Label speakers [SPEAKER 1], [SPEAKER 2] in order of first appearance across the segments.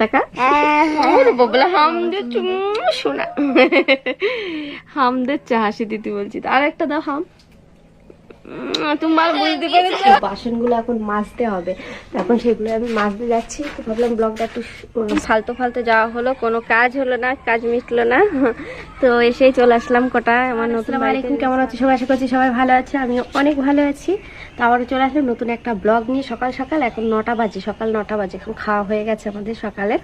[SPEAKER 1] টাকা? ববলা হাম দে চুমু শোনা। হামদের চা হাসি দিদি বলছি। আর একটা দাও হাম। তোমার বুঝতে পেরেছ? বাসনগুলো এখন মাজতে হবে। এখন সেগুলো আমি মাজতে যাচ্ছি। তো ভাবলাম ব্লগটা একটু ফালতু ফালতু যাওয়া হলো। কোনো কাজ হলো না কাজ মিটলো না। তো এসেই চলে আসলাম কটা। আমার নতুন আলাইকুম কেমন আছো? সবাই আশা করছি সবাই ভালো আছে আমি অনেক ভালো আছি। তো আবারও চলে আসলাম নতুন একটা ব্লগ নিয়ে। সকাল সকাল এখন নটা বাজে সকাল নটা বাজে। এখন খাওয়া হয়ে গেছে আমাদের সকালে।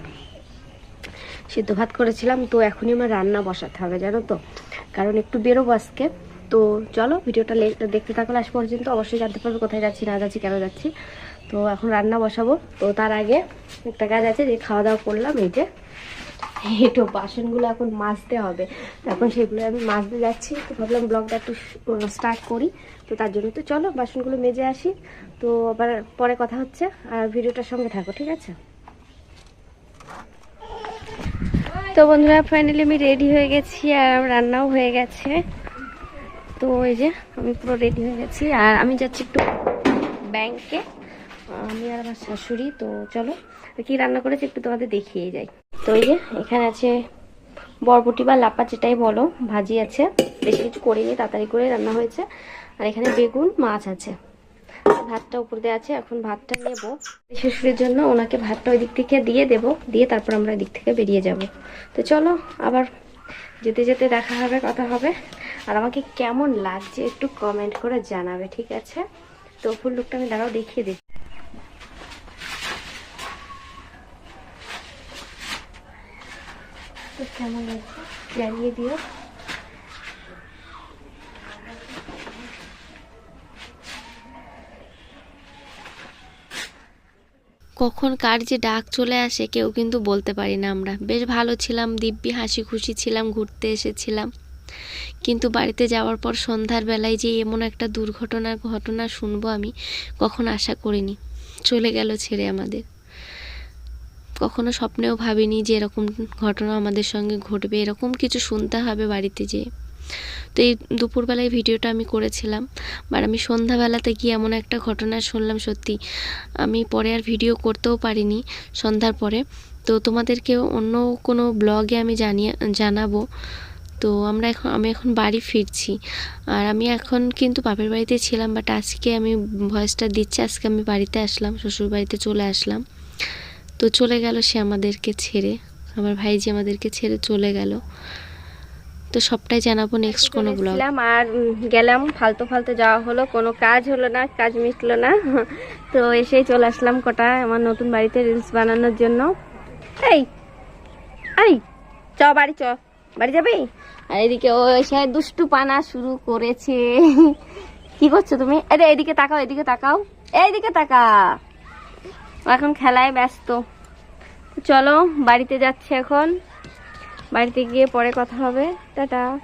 [SPEAKER 1] সিদ্ধ ভাত করেছিলাম তো এখনই আমার রান্না বসাতে হবে জানো তো? কারণ একটু বেরোবো আজকে। তো চলো ভিডিওটা দেখতে থাকলে লাস্ট পর্যন্ত। অবশ্যই জানতে পারবে কোথায় যাচ্ছি, না যাচ্ছি, কেন যাচ্ছি। তো এখন রান্না বসাবো। তো তার আগে একটা কাজ আছে যে খাওয়া দাওয়া করলাম, এই যে একটু বাসনগুলো এখন মাজতে হবে। এখন সেগুলো আমি মাজতে যাচ্ছি। তো ভাবলাম ব্লগটা একটু স্টার্ট করি। তো তার জন্য তো চলো বাসনগুলো মেজে আসি। তো আবার পরে কথা হচ্ছে। আর ভিডিওটার সঙ্গে থাকো, ঠিক আছে? তো বন্ধুরা ফাইনালি আমি রেডি হয়ে গেছি আর রান্নাও হয়ে গেছে। তো এই যে আমি পুরো রেডি হয়ে গেছি। আর আমি যাচ্ছি একটু ব্যাংকে আমি আর আমার শাশুড়ি, তো চলো কি রান্না করেছি একটু তোমাদের দেখিয়ে যাই। তো এই যে এখানে আছে বরবটি বা লাপা যেটাই বলো, ভাজি আছে। বেশি কিছু করিনি, তাড়াতাড়ি করে রান্না হয়েছে। আর এখানে বেগুন, মাছ আছে। ভাতটা উপর দিয়ে আছে, এখন ভাতটা নেব। শ্বশুরের জন্য ওনাকে ভাতটা ওই দিক থেকে দিয়ে দেব, দিয়ে তারপর আমরা এদিক থেকে বেরিয়ে যাব। তো চলো আবার যেতে যেতে দেখা হবে, কথা হবে। আর আমাকে কেমন লাগছে একটু কমেন্ট করে জানাবে, ঠিক আছে? তো ফুল লুকটা আমি দাঁড়াও দেখিয়ে দিই তো কেমন লাগছে? জানিয়ে দিও।
[SPEAKER 2] কখন কার যে ডাক চলে আসে কেউ কিন্তু বলতে পারি না আমরা। বেশ ভালো ছিলাম, দিব্যি হাসি খুশি ছিলাম, ঘুরতে এসেছিলাম। কিন্তু বাড়িতে যাওয়ার পর সন্ধ্যার বেলায় যে এমন একটা দুর্ঘটনার ঘটনা শুনব আমি, কখন আশা করিনি। চলে গেল ছেড়ে আমাদের। কখনো স্বপ্নেও ভাবিনি যে এরকম ঘটনা আমাদের সঙ্গে ঘটবে। এরকম কিছু শুনতে হবে বাড়িতে যেয়ে। তো এই দুপুরবেলায় ভিডিওটা আমি করেছিলাম বাট আমি সন্ধ্যাবেলাতে গিয়ে এমন একটা ঘটনা শুনলাম সত্যি। আমি পরে আর ভিডিও করতেও পারিনি সন্ধ্যার পরে। তো তোমাদেরকে অন্য কোনো ব্লগে আমি জানিয়ে, জানাব। তো আমরা এখন আমি এখন বাড়ি ফিরছি। আর আমি এখন কিন্তু বাপের বাড়িতে ছিলাম বাট আজকে আমি ভয়েসটা দিচ্ছি আজকে আমি বাড়িতে আসলাম শ্বশুর বাড়িতে চলে আসলাম। তো চলে গেল সে আমাদেরকে ছেড়ে আমার ভাইজি আমাদেরকে ছেড়ে চলে গেল। তো সবটাই জানাব নেক্সট কোনো ব্লগ
[SPEAKER 1] আর গেলাম ফালতু ফালতু যাওয়া হলো কোনো কাজ হলো না কাজ মিটলো না। তো এসেই চলে আসলাম কটা আমার নতুন বাড়িতে রিলস বানানোর জন্য। এই এই চ বাড়ি চ। বাড়ি যাবি? আর এদিকে ও এসে দুষ্টু পানা শুরু করেছে। কি করছ তুমি? আরে এদিকে তাকাও এদিকে তাকাও। এইদিকে তাকা। এখন খেলায় ব্যস্ত। চলো, বাড়িতে যাচ্ছে এখন। বাড়িতে গিয়ে পরে কথা হবে। টাটা।